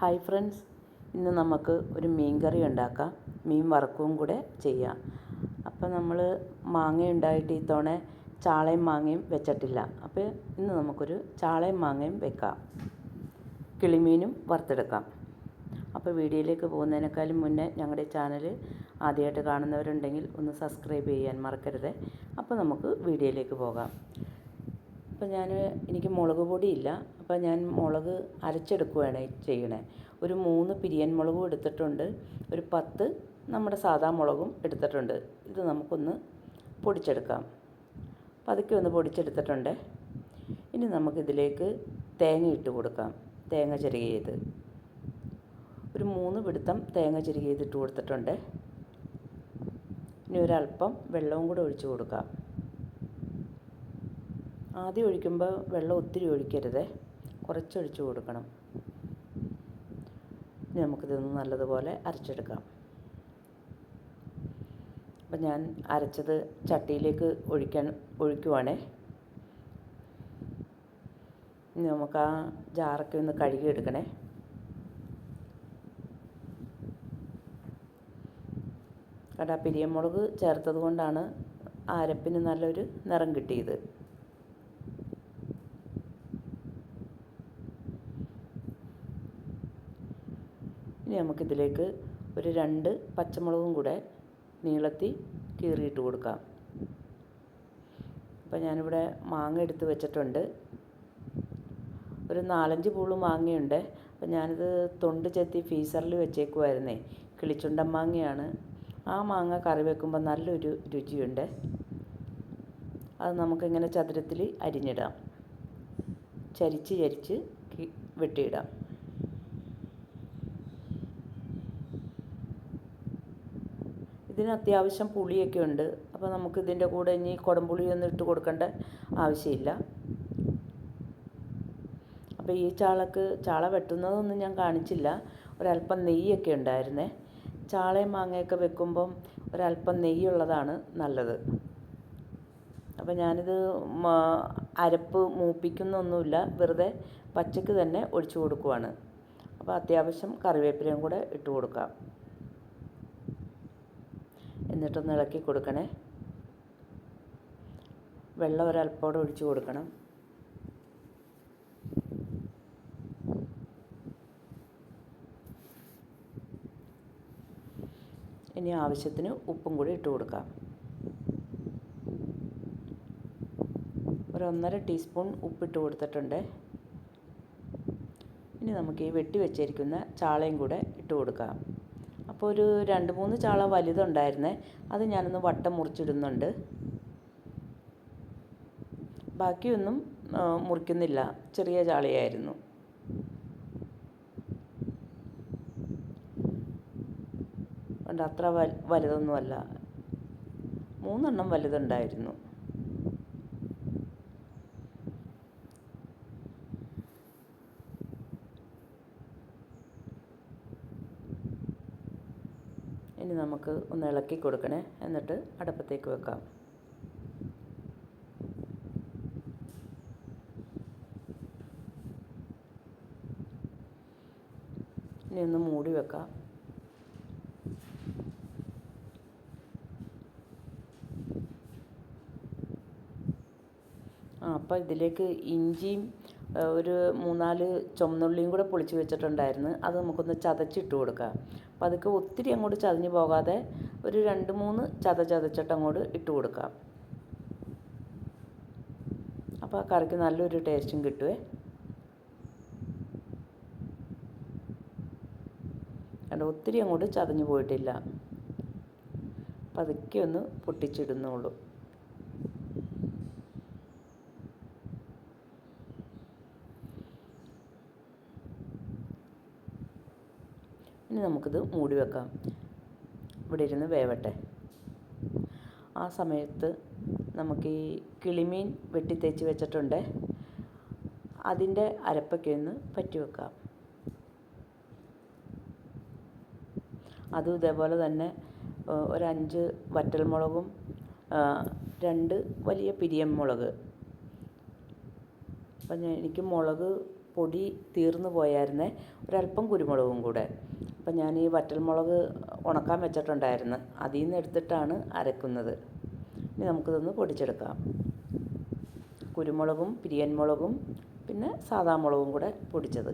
Hi friends. ഇന്ന് നമുക്ക് ഒരു മീൻ കറി ഉണ്ടാക്കാം. മീൻ വറക്കുകയും കൂടെ ചെയ്യാം. അപ്പോൾ നമ്മൾ മാങ്ങ ഉണ്ടായിട്ട് ഈ തവണ ചാളയും മാങ്ങയും വെച്ചിട്ടില്ല. അപ്പോൾ ഇന്ന് നമുക്കൊരു ചാളയും മാങ്ങയും വെക്കാം. കിളിമീനും വറുത്തെടുക്കാം. അപ്പോൾ വീഡിയോയിലേക്ക് പോകുന്നതിനേക്കാളും മുന്നേ ഞങ്ങളുടെ ചാനൽ ആദ്യമായിട്ട് കാണുന്നവരുണ്ടെങ്കിൽ ഒന്ന് സബ്സ്ക്രൈബ് ചെയ്യാൻ മറക്കരുത്. അപ്പോൾ നമുക്ക് വീഡിയോയിലേക്ക് പോകാം. അപ്പോൾ ഞാൻ എനിക്ക് മുളക് പൊടിയില്ല അപ്പോൾ ഞാൻ മുളക് അരച്ചെടുക്കുകയാണ് ചെയ്യണേ. ഒരു മൂന്ന് പിരിയൻ മുളകും എടുത്തിട്ടുണ്ട്. ഒരു പത്ത് നമ്മുടെ സാധാ മുളകും എടുത്തിട്ടുണ്ട്. ഇത് നമുക്കൊന്ന് പൊടിച്ചെടുക്കാം. പതുക്കെ ഒന്ന് പൊടിച്ചെടുത്തിട്ടുണ്ട്. ഇനി നമുക്കിതിലേക്ക് തേങ്ങ ഇട്ട് കൊടുക്കാം. തേങ്ങ ചിരകിയത് ഒരു മൂന്ന് പിടുത്തം തേങ്ങ ചിരകിയത് ഇട്ട് കൊടുത്തിട്ടുണ്ട്. ഇനി ഒരല്പം വെള്ളവും കൂടെ ഒഴിച്ചു കൊടുക്കാം. ആദ്യം ഒഴിക്കുമ്പോൾ വെള്ളം ഒത്തിരി ഒഴിക്കരുത്. കുറച്ചൊഴിച്ച് കൊടുക്കണം. ഇനി നമുക്കിതൊന്ന് നല്ലതുപോലെ അരച്ചെടുക്കാം. അപ്പം ഞാൻ അരച്ചത് ചട്ടിയിലേക്ക് ഒഴിക്കാൻ ഒഴിക്കുവാണേ. ഇനി നമുക്ക് ആ ജാറൊക്കെ ഒന്ന് കഴുകിയെടുക്കണേ. കടാ പിരിയമുളക് ചേർത്തത് കൊണ്ടാണ് അരപ്പിന് നല്ലൊരു നിറം കിട്ടിയത് ഇനി നമുക്കിതിലേക്ക് ഒരു രണ്ട് പച്ചമുളകും കൂടെ നീളത്തി കീറിയിട്ട് കൊടുക്കാം. അപ്പോൾ ഞാനിവിടെ മാങ്ങ എടുത്ത് വെച്ചിട്ടുണ്ട്. ഒരു നാലഞ്ച് പൂൾ മാങ്ങയുണ്ട്. അപ്പോൾ ഞാനിത് തൊണ്ട് ചെത്തി ഫീസറിൽ വെച്ചേക്കുമായിരുന്നേ കിളിച്ചുണ്ടൻ മാങ്ങയാണ്. ആ മാങ്ങ കറി വെക്കുമ്പോൾ നല്ലൊരു രുചിയുണ്ട്. അത് നമുക്കിങ്ങനെ ചതുരത്തിൽ അരിഞ്ഞിടാം. ചരിച്ച് ചരിച്ച് വെട്ടിയിടാം. ഇതിന് അത്യാവശ്യം പുളിയൊക്കെ ഉണ്ട്. അപ്പോൾ നമുക്ക് ഇതിന്റെ കൂടെ ഇനി കുടംപുളിയൊന്നും ഇട്ട് കൊടുക്കേണ്ട ആവശ്യമില്ല. അപ്പോൾ ഈ ചാളക്ക് ചാള വെട്ടുന്നതൊന്നും ഞാൻ കാണിച്ചില്ല. ഒരല്പം നെയ്യൊക്കെ ഉണ്ടായിരുന്നേ. ചാളയും മാങ്ങയൊക്കെ വെക്കുമ്പം ഒരല്പം നെയ്യുള്ളതാണ് നല്ലത്. അപ്പോൾ ഞാനിത് അരപ്പ് മൂപ്പിക്കുന്നൊന്നുമില്ല. വെറുതെ പച്ചക്ക് തന്നെ ഒഴിച്ചു കൊടുക്കുവാണ്. അപ്പോൾ അത്യാവശ്യം കറിവേപ്പിലയും കൂടെ ഇട്ട് കൊടുക്കാം. എന്നിട്ടൊന്ന് ഇളക്കി കൊടുക്കണേ. വെള്ളം ഒരൽപ്പോടെ ഒഴിച്ചു കൊടുക്കണം. ഇനി ആവശ്യത്തിന് ഉപ്പും കൂടി ഇട്ട് കൊടുക്കാം. ഒരു ഒന്നര ടീസ്പൂൺ ഉപ്പിട്ട് കൊടുത്തിട്ടുണ്ട്. ഇനി നമുക്ക് ഈ വെട്ടി വെച്ചിരിക്കുന്ന ചാളയും കൂടെ ഇട്ട് കൊടുക്കാം. അപ്പോൾ ഒരു രണ്ട് മൂന്ന് ചാള വലുതുണ്ടായിരുന്നേ അത് ഞാനൊന്ന് വട്ടം മുറിച്ചിടുന്നുണ്ട്. ബാക്കിയൊന്നും മുറിക്കുന്നില്ല. ചെറിയ ചാളയായിരുന്നു. അത്ര വലുതൊന്നുമല്ല. മൂന്നെണ്ണം വലുതുണ്ടായിരുന്നു. ഇനി നമുക്ക് ഒന്ന് ഇളക്കി കൊടുക്കണേ. എന്നിട്ട് അടപ്പത്തേക്ക് വെക്കാം. ഇനി ഒന്ന് മൂടി വെക്കാം. ആ അപ്പോൾ ഇതിലേക്ക് ഇഞ്ചിയും ഒരു മൂന്നാൽ ചുമന്നുള്ളിയും കൂടെ പൊളിച്ച് വെച്ചിട്ടുണ്ടായിരുന്നു. അത് നമുക്കൊന്ന് ചതച്ചിട്ട് കൊടുക്കാം. അപ്പോൾ അതൊക്കെ ഒത്തിരി അങ്ങോട്ട് ചതഞ്ഞു പോകാതെ ഒരു രണ്ട് മൂന്ന് ചത ചതച്ചിട്ട് അങ്ങോട്ട് ഇട്ട് കൊടുക്കാം. അപ്പോൾ ആ കറിക്ക് നല്ലൊരു ടേസ്റ്റും കിട്ടുവേ. കണ്ട ഒത്തിരി അങ്ങോട്ട് ചതഞ്ഞു പോയിട്ടില്ല. പതുക്കെ ഒന്ന് പൊട്ടിച്ചിടുന്നുള്ളൂ. ഇനി നമുക്കിത് മൂടി വെക്കാം. ഇവിടെ ഇരുന്ന് വേവട്ടെ. ആ സമയത്ത് നമുക്ക് ഈ കിളിമീൻ വെട്ടി തേച്ച് വെച്ചിട്ടുണ്ട്. അതിന്റെ അരപ്പൊക്കെ ഒന്ന് പറ്റി വെക്കാം. അതും ഇതേപോലെ തന്നെ ഒരഞ്ച് വറ്റൽമുളകും രണ്ട് വലിയ പിരിയൻ മുളക്. അപ്പം എനിക്ക് മുളക് പൊടി തീർന്നു പോയായിരുന്നേ ഒരല്പം കുരുമുളകും കൂടെ. അപ്പം ഞാൻ ഈ വറ്റൽമുളക് ഉണക്കാൻ വെച്ചിട്ടുണ്ടായിരുന്നു. അതിൽ നിന്ന് എടുത്തിട്ടാണ് അരക്കുന്നത്. ഇനി നമുക്കിതൊന്ന് പൊടിച്ചെടുക്കാം. കുരുമുളകും പിരിയൻ മുളകും പിന്നെ സാദാ മുളകും കൂടെ പൊടിച്ചത്.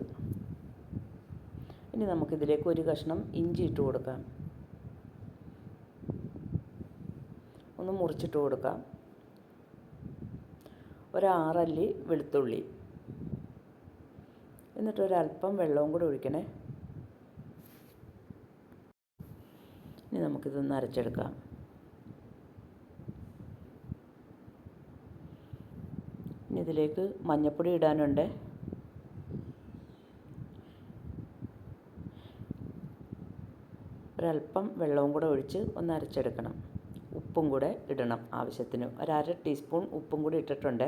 ഇനി നമുക്കിതിലേക്ക് ഒരു കഷ്ണം ഇഞ്ചി ഇട്ട് കൊടുക്കാം. ഒന്ന് മുറിച്ചിട്ട് കൊടുക്കാം. ഒരാറല്ലി വെളുത്തുള്ളി. എന്നിട്ട് ഒരല്പം വെള്ളവും കൂടെ ഒഴിക്കണേ. ഇനി നമുക്കിതൊന്ന് അരച്ചെടുക്കാം. ഇനി ഇതിലേക്ക് മഞ്ഞൾപ്പൊടി ഇടാനുണ്ട്. ഒരല്പം വെള്ളവും കൂടെ ഒഴിച്ച് ഒന്ന് അരച്ചെടുക്കണം. ഉപ്പും കൂടെ ഇടണം ആവശ്യത്തിന്. ഒരര ടീസ്പൂൺ ഉപ്പും കൂടി ഇട്ടിട്ടുണ്ട്.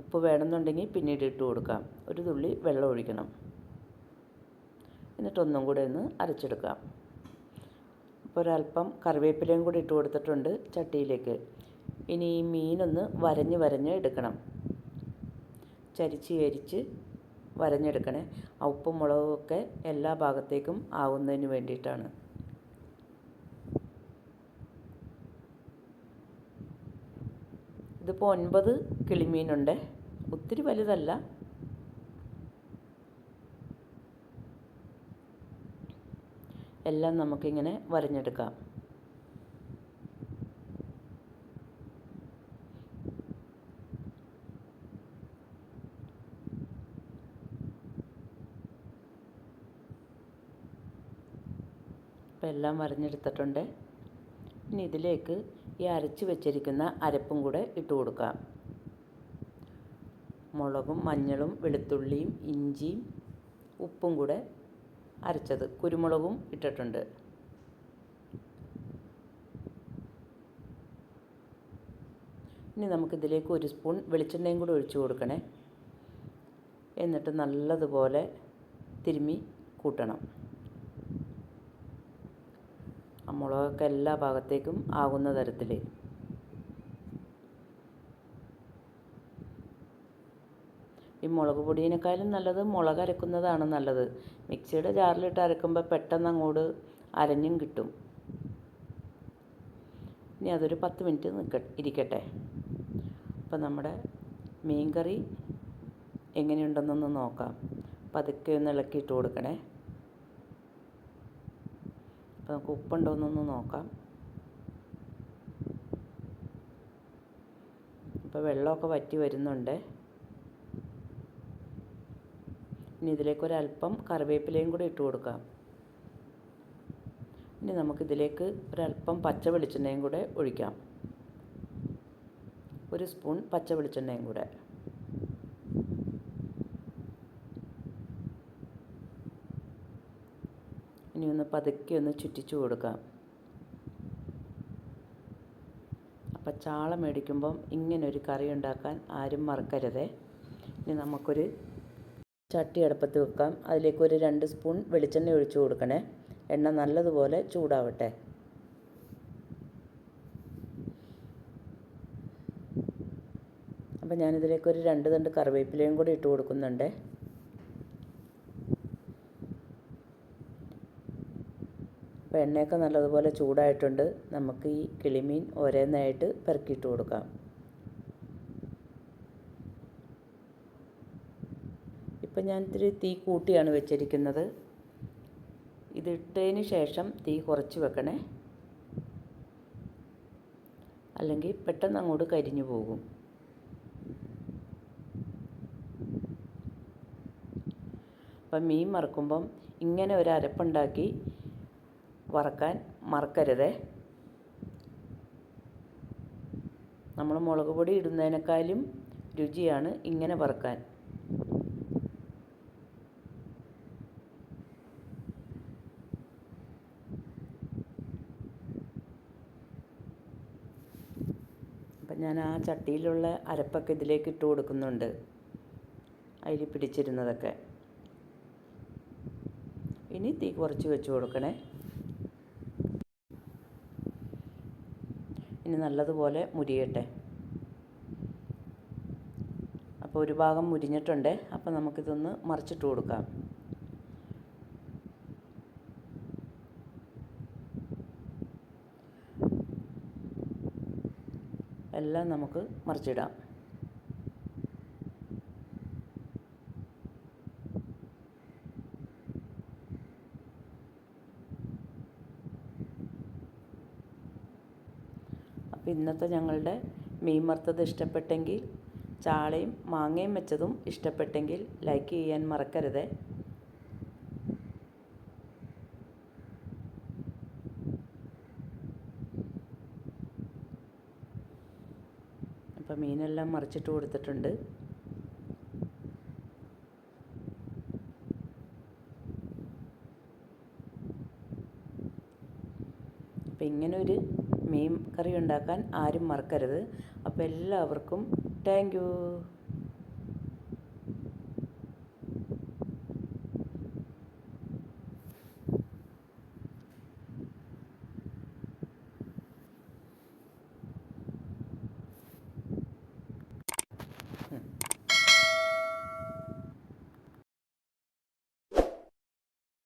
ഉപ്പ് വേണമെന്നുണ്ടെങ്കിൽ പിന്നീട് ഇട്ട് കൊടുക്കാം. ഒരു തുള്ളി വെള്ളം ഒഴിക്കണം. എന്നിട്ടൊന്നും കൂടെ ഒന്ന് അരച്ചെടുക്കാം. അപ്പോൾ ഒരല്പം കറിവേപ്പിലയും കൂടി ഇട്ട് കൊടുത്തിട്ടുണ്ട് ചട്ടിയിലേക്ക്. ഇനി ഈ മീനൊന്ന് വരഞ്ഞ് വരഞ്ഞ് എടുക്കണം. ചരിച്ച് ചരിച്ച് വരഞ്ഞെടുക്കണേ ഉപ്പും മുളകും ഒക്കെ എല്ലാ ഭാഗത്തേക്കും ആവുന്നതിന് വേണ്ടിയിട്ടാണ്. ഇതിപ്പോൾ ഒൻപത് കിളിമീനുണ്ട്. ഒത്തിരി വലുതല്ല. എല്ലാം നമുക്കിങ്ങനെ വരഞ്ഞെടുക്കാം. എല്ലാം വരഞ്ഞെടുത്തിട്ടുണ്ട്. ഇനി ഇതിലേക്ക് ഈ അരച്ച് വെച്ചിരിക്കുന്ന അരപ്പും കൂടെ ഇട്ട് കൊടുക്കാം. മുളകും മഞ്ഞളും വെളുത്തുള്ളിയും ഇഞ്ചിയും ഉപ്പും കൂടെ അരച്ചത് കുരുമുളകും ഇട്ടിട്ടുണ്ട്. ഇനി നമുക്കിതിലേക്ക് ഒരു സ്പൂൺ വെളിച്ചെണ്ണയും കൂടി ഒഴിച്ചു കൊടുക്കണേ. എന്നിട്ട് നല്ലതുപോലെ തിരുമ്മി കൂട്ടണം. ആ മുളകൊക്കെ എല്ലാ ഭാഗത്തേക്കും ആകുന്ന തരത്തിൽ ഈ മുളക് പൊടിയേക്കാളും നല്ലത് മുളക് അരക്കുന്നതാണ് നല്ലത്. മിക്സിയുടെ ജാറിലിട്ട് അരക്കുമ്പോൾ പെട്ടെന്ന് അങ്ങോട്ട് അരഞ്ഞും കിട്ടും. ഇനി അതൊരു പത്ത് മിനിറ്റ് നിൽക്ക ഇരിക്കട്ടെ. അപ്പം നമ്മുടെ മീൻ കറി എങ്ങനെയുണ്ടെന്നൊന്ന് നോക്കാം. പതുക്കെ ഒന്ന് ഇളക്കിയിട്ട് കൊടുക്കണേ. അപ്പോൾ നമുക്ക് ഉപ്പുണ്ടോന്നൊന്ന് നോക്കാം. ഇപ്പോൾ വെള്ളമൊക്കെ വറ്റി വരുന്നുണ്ട്. ഇനി ഇതിലേക്ക് ഒരല്പം കറിവേപ്പിലയും കൂടി ഇട്ട് കൊടുക്കാം. ഇനി നമുക്കിതിലേക്ക് ഒരല്പം പച്ച വെളിച്ചെണ്ണയും കൂടെ ഒഴിക്കാം. ഒരു സ്പൂൺ പച്ച വെളിച്ചെണ്ണയും കൂടെ. ഇനി ഒന്ന് പതുക്കെ ഒന്ന് ചുറ്റിച്ചു കൊടുക്കാം. അപ്പം ചാള മേടിക്കുമ്പം ഇങ്ങനൊരു കറി ഉണ്ടാക്കാൻ ആരും മറക്കരുതേ. ഇനി നമുക്കൊരു ചട്ടി അടുപ്പത്ത് വെക്കാം. അതിലേക്ക് ഒരു രണ്ട് സ്പൂൺ വെളിച്ചെണ്ണ ഒഴിച്ചു കൊടുക്കണേ. എണ്ണ നല്ലതുപോലെ ചൂടാവട്ടെ. അപ്പം ഞാനിതിലേക്ക് ഒരു രണ്ട് തണ്ട് കറിവേപ്പിലയും കൂടി ഇട്ട് കൊടുക്കുന്നുണ്ട്. അപ്പോൾ എണ്ണയൊക്കെ നല്ലതുപോലെ ചൂടായിട്ടുണ്ട്. നമുക്ക് ഈ കിളിമീൻ ഒരേന്നായിട്ട് പെറുക്കിയിട്ട് കൊടുക്കാം. ഇപ്പം ഞാൻ ഇത്തിരി തീ കൂട്ടിയാണ് വെച്ചിരിക്കുന്നത്. ഇതിട്ടതിന് ശേഷം തീ കുറച്ച് വെക്കണേ. അല്ലെങ്കിൽ പെട്ടെന്ന് അങ്ങോട്ട് കരിഞ്ഞു പോകും. അപ്പം മീൻ മറക്കുമ്പം ഇങ്ങനെ ഒരു അരപ്പുണ്ടാക്കി വറക്കാൻ മറക്കരുതേ. നമ്മൾ മുളക് പൊടി ഇടുന്നതിനേക്കാളും രുചിയാണ് ഇങ്ങനെ വറക്കാൻ അപ്പം ഞാൻ ആ ചട്ടിയിലുള്ള അരപ്പൊക്കെ ഇതിലേക്ക് ഇട്ട് കൊടുക്കുന്നുണ്ട്. അതിൽ പിടിച്ചിരുന്നതൊക്കെ. ഇനി തീ കുറച്ച് വെച്ച് കൊടുക്കണേ. ഇനി നല്ലതുപോലെ മുരിയട്ടെ. അപ്പോൾ ഒരു ഭാഗം മുരിഞ്ഞിട്ടുണ്ട്. അപ്പോൾ നമുക്കിതൊന്ന് മറിച്ചിട്ട് കൊടുക്കാം. എല്ലാം നമുക്ക് മറിച്ചിടാം. അപ്പോൾ ഇന്നത്തെ ഞങ്ങളുടെ മീൻ വറുത്തത് ഇഷ്ടപ്പെട്ടെങ്കിൽ ചാളയും മാങ്ങയും വെച്ചതും ഇഷ്ടപ്പെട്ടെങ്കിൽ ലൈക്ക് ചെയ്യാൻ മറക്കരുത്. അപ്പോൾ മീനെല്ലാം മറിച്ചിട്ട് കൊടുത്തിട്ടുണ്ട്. അപ്പോൾ ഇങ്ങനെ ഒരു മീൻ കറി ഉണ്ടാക്കാൻ ആരും മറക്കരുത്. അപ്പോൾ എല്ലാവർക്കും താങ്ക്